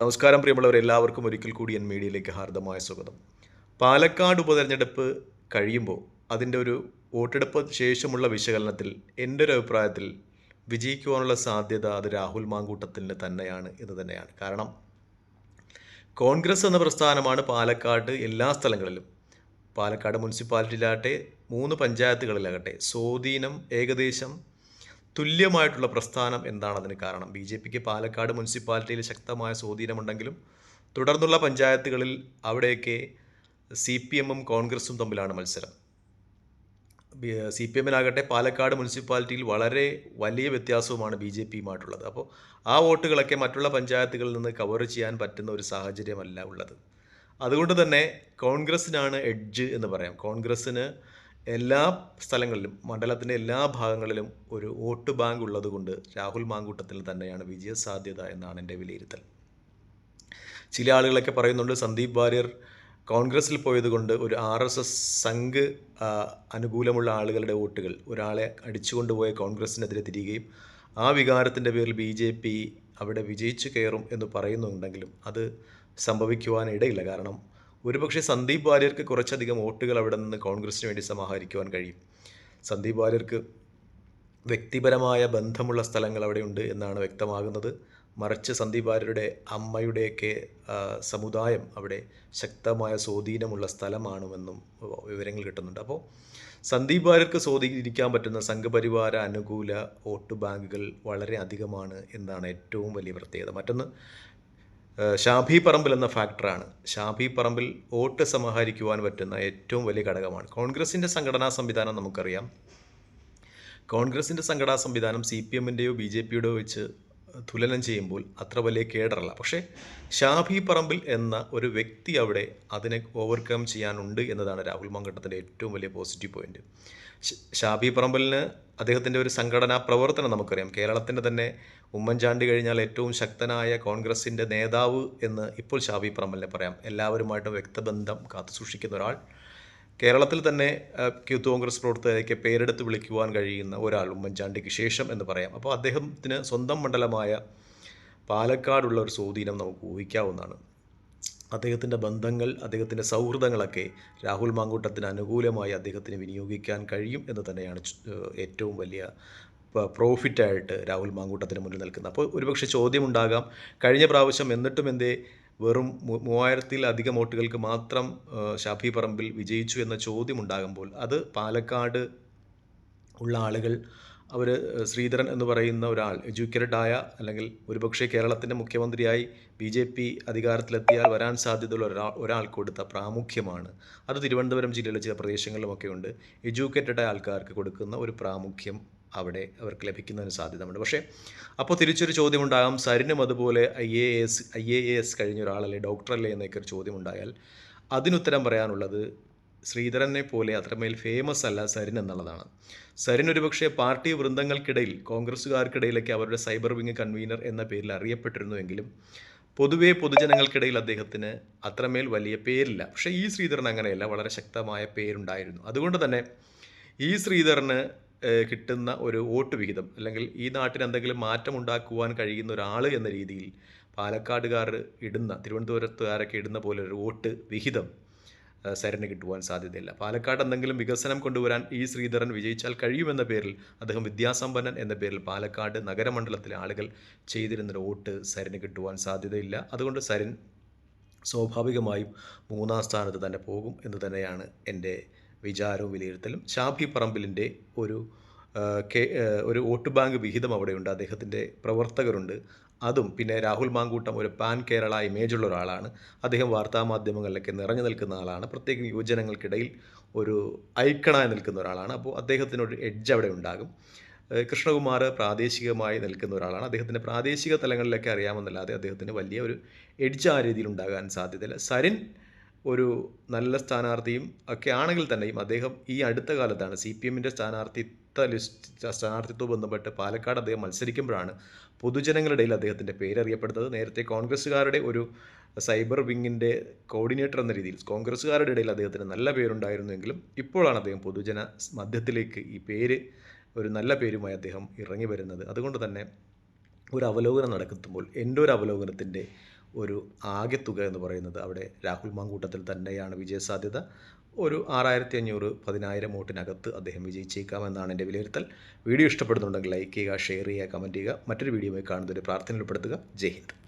നമസ്കാരം പ്രിയമുള്ളവർ എല്ലാവർക്കും ഒരിക്കൽ കൂടി എൻ മീഡിയയിലേക്ക് ഹാർദമായ സ്വാഗതം. പാലക്കാട് ഉപതെരഞ്ഞെടുപ്പ് കഴിയുമ്പോൾ അതിന്റെ ഒരു വോട്ടെടുപ്പ് ശേഷമുള്ള വിശകലനത്തിൽ എന്റെ ഒരു അഭിപ്രായത്തിൽ വിജയിക്കുവാനുള്ള സാധ്യത അത് രാഹുൽ മാങ്കൂട്ടത്തിന് തന്നെയാണ് എന്ന് തന്നെയാണ്. കാരണം കോൺഗ്രസ് എന്ന പ്രസ്ഥാനമാണ് പാലക്കാട് എല്ലാ സ്ഥലങ്ങളിലും. പാലക്കാട് മുനിസിപ്പാലിറ്റിയിലാകട്ടെ മൂന്ന് പഞ്ചായത്തുകളിലാകട്ടെ സ്വാധീനം ഏകദേശം തുല്യമായിട്ടുള്ള പ്രസ്ഥാനം എന്താണ് അതിന് കാരണം? ബി ജെ പിക്ക് പാലക്കാട് മുനിസിപ്പാലിറ്റിയിൽ ശക്തമായ സ്വാധീനമുണ്ടെങ്കിലും തുടർന്നുള്ള പഞ്ചായത്തുകളിൽ അവിടെയൊക്കെ സി പി എമ്മും കോൺഗ്രസും തമ്മിലാണ് മത്സരം. സി പി എമ്മിനാകട്ടെ പാലക്കാട് മുനിസിപ്പാലിറ്റിയിൽ വളരെ വലിയ വ്യത്യാസവുമാണ് ബി ജെ പിയുമായിട്ടുള്ളത്. അപ്പോൾ ആ വോട്ടുകളൊക്കെ മറ്റുള്ള പഞ്ചായത്തുകളിൽ നിന്ന് കവർ ചെയ്യാൻ പറ്റുന്ന ഒരു സാഹചര്യമല്ല ഉള്ളത്. അതുകൊണ്ട് തന്നെ കോൺഗ്രസ്സിനാണ് എഡ്ജ് എന്ന് പറയാം. കോൺഗ്രസ്സിന് എല്ലാ സ്ഥലങ്ങളിലും മണ്ഡലത്തിന്റെ എല്ലാ ഭാഗങ്ങളിലും ഒരു വോട്ട് ബാങ്ക് ഉള്ളതുകൊണ്ട് രാഹുൽ മാങ്കൂട്ടത്തിൽ തന്നെയാണ് വിജയസാധ്യത എന്നാണ് എന്റെ വിലയിരുത്തൽ. ചില ആളുകളൊക്കെ പറയുന്നുണ്ട് സന്ദീപ് വാര്യർ കോൺഗ്രസ്സിൽ പോയതുകൊണ്ട് ഒരു ആർ എസ് എസ് സംഘ് അനുകൂലമുള്ള ആളുകളുടെ വോട്ടുകൾ ഒരാളെ അടിച്ചുകൊണ്ടുപോയ കോൺഗ്രസ്സിനെതിരെ തിരികുകയും ആ വികാരത്തിന്റെ പേരിൽ ബി ജെ പി അവിടെ വിജയിച്ചു കയറും എന്ന് പറയുന്നുണ്ടെങ്കിലും അത് സംഭവിക്കുവാനിടയില്ല കാരണം ഒരുപക്ഷെ സന്ദീപ് വാര്യർക്ക് കുറച്ചധികം വോട്ടുകൾ അവിടെ നിന്ന് കോൺഗ്രസിന് വേണ്ടി സമാഹരിക്കുവാൻ കഴിയും. സന്ദീപ് വാര്യർക്ക് വ്യക്തിപരമായ ബന്ധമുള്ള സ്ഥലങ്ങൾ അവിടെയുണ്ട് എന്നാണ് വ്യക്തമാകുന്നത്. മറിച്ച് സന്ദീപ് വാര്യരുടെ അമ്മയുടെയൊക്കെ സമുദായം അവിടെ ശക്തമായ സ്വാധീനമുള്ള സ്ഥലമാണെന്നും വിവരങ്ങൾ കിട്ടുന്നുണ്ട്. അപ്പോൾ സന്ദീപ് വാര്യർക്ക് സ്വാധീനിക്കാൻ പറ്റുന്ന സംഘപരിവാര അനുകൂല വോട്ട് ബാങ്കുകൾ വളരെ അധികമാണ് എന്നാണ് ഏറ്റവും വലിയ പ്രത്യേകത. മറ്റൊന്ന് ഷാഫി പറമ്പിൽ എന്ന ഫാക്ടറാണ്. ഷാഫി പറമ്പിൽ വോട്ട് സമാഹരിക്കുവാൻ പറ്റുന്ന ഏറ്റവും വലിയ ഘടകമാണ്. കോൺഗ്രസിന്റെ സംഘടനാ സംവിധാനം നമുക്കറിയാം. കോൺഗ്രസിന്റെ സംഘടനാ സംവിധാനം സി പി എമ്മിന്റെയോ ബി ജെ പിയുടെയോ വെച്ച് തുലനം ചെയ്യുമ്പോൾ അത്ര വലിയ കേടറല്ല. പക്ഷേ ഷാഫി പറമ്പിൽ എന്ന ഒരു വ്യക്തി അവിടെ അതിനെ ഓവർകം ചെയ്യാനുണ്ട് എന്നതാണ് രാഹുൽ മങ്കട്ടത്തിന്റെ ഏറ്റവും വലിയ പോസിറ്റീവ് പോയിന്റ് ഷാബി പറമ്പലിന് അദ്ദേഹത്തിന്റെ ഒരു സംഘടനാ പ്രവർത്തനം നമുക്കറിയാം. കേരളത്തിന്റെ തന്നെ ഉമ്മൻചാണ്ടി കഴിഞ്ഞാൽ ഏറ്റവും ശക്തനായ കോൺഗ്രസിന്റെ നേതാവ് എന്ന് ഇപ്പോൾ ഷാഫി പറമ്പലിനെ പറയാം. എല്ലാവരുമായിട്ടും വ്യക്തബന്ധം കാത്തുസൂക്ഷിക്കുന്ന ഒരാൾ കേരളത്തിൽ തന്നെ യൂത്ത് കോൺഗ്രസ് പ്രവർത്തകരെയൊക്കെ പേരെടുത്ത് വിളിക്കുവാൻ കഴിയുന്ന ഒരാൾ ഉമ്മൻചാണ്ടിക്ക് ശേഷം എന്ന് പറയാം. അപ്പോൾ അദ്ദേഹത്തിന് സ്വന്തം മണ്ഡലമായ പാലക്കാടുള്ള ഒരു സ്വാധീനം നമുക്ക് ഊഹിക്കാവുന്നതാണ്. അദ്ദേഹത്തിന്റെ ബന്ധങ്ങൾ അദ്ദേഹത്തിന്റെ സൗഹൃദങ്ങളൊക്കെ രാഹുൽ മാങ്കൂട്ടത്തിന് അനുകൂലമായി അദ്ദേഹത്തിന് വിനിയോഗിക്കാൻ കഴിയും എന്ന് തന്നെയാണ് ഏറ്റവും വലിയ പ്രോഫിറ്റായിട്ട് രാഹുൽ മാങ്കൂട്ടത്തിന് മുന്നിൽ നിൽക്കുന്നത്. അപ്പോൾ ഒരുപക്ഷെ ചോദ്യമുണ്ടാകാം കഴിഞ്ഞ പ്രാവശ്യം എന്നിട്ടും എന്തേ വെറും മൂവായിരത്തിലധികം വോട്ടുകൾക്ക് മാത്രം ഷാഫി പറമ്പിൽ വിജയിച്ചു എന്ന ചോദ്യം ഉണ്ടാകുമ്പോൾ അത് പാലക്കാട് ഉള്ള ആളുകൾ അവർ ശ്രീധരൻ എന്ന് പറയുന്ന ഒരാൾ എഡ്യൂക്കേറ്റഡ് ആയ അല്ലെങ്കിൽ ഒരുപക്ഷെ കേരളത്തിന്റെ മുഖ്യമന്ത്രിയായി ബി ജെ പി അധികാരത്തിലെത്തിയാൽ വരാൻ സാധ്യതയുള്ള ഒരാൾ ഒരാൾ കൊടുത്ത പ്രാമുഖ്യമാണ്. അത് തിരുവനന്തപുരം ജില്ലയിലെ ചില പ്രദേശങ്ങളിലുമൊക്കെ ഉണ്ട്. എഡ്യൂക്കേറ്റഡ് ആയ ആൾക്കാർക്ക് കൊടുക്കുന്ന ഒരു പ്രാമുഖ്യം അവിടെ അവർക്ക് ലഭിക്കുന്നതിന് സാധ്യതയുണ്ട്. പക്ഷേ അപ്പോൾ തിരിച്ചൊരു ചോദ്യമുണ്ടാകാം. സരിനും അതുപോലെ I A S I A S കഴിഞ്ഞ ഒരാളല്ലേ ഡോക്ടറല്ലേ എന്നൊക്കെ ഒരു ചോദ്യമുണ്ടായാൽ അതിനുത്തരം പറയാനുള്ളത് ശ്രീധരനെ പോലെ അത്രമേൽ ഫേമസ് അല്ല സരിൻ എന്നുള്ളതാണ്. സരിൻ ഒരുപക്ഷെ പാർട്ടി വൃന്ദങ്ങൾക്കിടയിൽ കോൺഗ്രസ്സുകാർക്കിടയിലൊക്കെ അവരുടെ സൈബർ വിങ് കൺവീനർ എന്ന പേരിൽ അറിയപ്പെട്ടിരുന്നുവെങ്കിലും പൊതുവേ പൊതുജനങ്ങൾക്കിടയിൽ അദ്ദേഹത്തിന് അത്രമേൽ വലിയ പേരില്ല. പക്ഷേ ഈ ശ്രീധരൻ അങ്ങനെയല്ല വളരെ ശക്തമായ പേരുണ്ടായിരുന്നു. അതുകൊണ്ട് തന്നെ ഈ ശ്രീധരന് കിട്ടുന്ന ഒരു വോട്ട് വിഹിതം അല്ലെങ്കിൽ ഈ നാട്ടിന് എന്തെങ്കിലും മാറ്റം ഉണ്ടാക്കുവാൻ കഴിയുന്ന ഒരാൾ എന്ന രീതിയിൽ പാലക്കാടുകാർ ഇടുന്ന തിരുവനന്തപുരത്തുകാരൊക്കെ ഇടുന്ന പോലെ ഒരു വോട്ട് വിഹിതം സരിന് കിട്ടുവാൻ സാധ്യതയില്ല. പാലക്കാട് എന്തെങ്കിലും വികസനം കൊണ്ടുവരാൻ ഈ ശ്രീധരൻ വിജയിച്ചാൽ കഴിയുമെന്ന പേരിൽ അദ്ദേഹം വിദ്യാസമ്പന്നൻ എന്ന പേരിൽ പാലക്കാട് നഗരമണ്ഡലത്തിലെ ആളുകൾ ചെയ്തിരുന്നൊരു വോട്ട് സരന് കിട്ടുവാൻ സാധ്യതയില്ല. അതുകൊണ്ട് സരൻ സ്വാഭാവികമായും മൂന്നാം സ്ഥാനത്ത് തന്നെ പോകും എന്ന് തന്നെയാണ് എന്റെ വിചാരവും വിലയിരുത്തലും. ഷാഫി പറമ്പിലിന്റെ ഒരു ഒരു വോട്ട് ബാങ്ക് വിഹിതം അവിടെയുണ്ട്. അദ്ദേഹത്തിന്റെ പ്രവർത്തകരുണ്ട്. അതും പിന്നെ രാഹുൽ മാങ്കൂട്ടം ഒരു പാൻ കേരള ഇമേജുള്ള ഒരാളാണ്. അദ്ദേഹം വാർത്താമാധ്യമങ്ങളിലൊക്കെ നിറഞ്ഞു നിൽക്കുന്ന ആളാണ്. പ്രത്യേകം യുവജനങ്ങൾക്കിടയിൽ ഒരു ഐക്കണായി നിൽക്കുന്ന ഒരാളാണ്. അപ്പോൾ അദ്ദേഹത്തിനൊരു എഡ്ജ് അവിടെ ഉണ്ടാകും. കൃഷ്ണകുമാർ പ്രാദേശികമായി നിൽക്കുന്ന ഒരാളാണ്. അദ്ദേഹത്തിന്റെ പ്രാദേശിക തലങ്ങളിലൊക്കെ അറിയാമെന്നല്ലാതെ അദ്ദേഹത്തിന് വലിയ ഒരു എഡ്ജ് ആ രീതിയിൽ ഉണ്ടാകാൻ സാധ്യതയില്ല. സരിൻ ഒരു നല്ല സ്ഥാനാർത്ഥിയും ഒക്കെ ആണെങ്കിൽ തന്നെയും അദ്ദേഹം ഈ അടുത്ത കാലത്താണ് സി പി എമ്മിന്റെ സ്ഥാനാർത്ഥിത്വ ലിസ്റ്റ് സ്ഥാനാർത്ഥിത്വം ബന്ധപ്പെട്ട് പാലക്കാട് അദ്ദേഹം മത്സരിക്കുമ്പോഴാണ് പൊതുജനങ്ങളുടെ ഇടയിൽ അദ്ദേഹത്തിന്റെ പേരറിയപ്പെടുന്നത്. നേരത്തെ കോൺഗ്രസ്സുകാരുടെ ഒരു സൈബർ വിങ്ങിന്റെ കോർഡിനേറ്റർ എന്ന രീതിയിൽ കോൺഗ്രസ്സുകാരുടെ ഇടയിൽ അദ്ദേഹത്തിന് നല്ല പേരുണ്ടായിരുന്നുവെങ്കിലും ഇപ്പോഴാണ് അദ്ദേഹം പൊതുജന മധ്യത്തിലേക്ക് ഈ പേര് ഒരു നല്ല പേരുമായി അദ്ദേഹം ഇറങ്ങി വരുന്നത്. അതുകൊണ്ട് തന്നെ ഒരു അവലോകനം നടക്കുമ്പോൾ എന്റെ ഒരു അവലോകനത്തിന്റെ ഒരു ആകെ തുക എന്ന് പറയുന്നത് അവിടെ രാഹുൽ മാങ്കൂട്ടത്തിൽ തന്നെയാണ് വിജയസാധ്യത. ഒരു ആറായിരത്തി അഞ്ഞൂറ് പതിനായിരം വോട്ടിനകത്ത് അദ്ദേഹം വിജയിച്ചേക്കാമെന്നാണ് എന്റെ വിലയിരുത്തൽ. വീഡിയോ ഇഷ്ടപ്പെടുന്നുണ്ടെങ്കിൽ ലൈക്ക് ചെയ്യുക ഷെയർ ചെയ്യുക കമന്റ് ചെയ്യുക. മറ്റൊരു വീഡിയോയുമായി കാണുന്നതിന് പ്രാർത്ഥന ഉൾപ്പെടുത്തുക. ജയ് ഹിന്ദ്.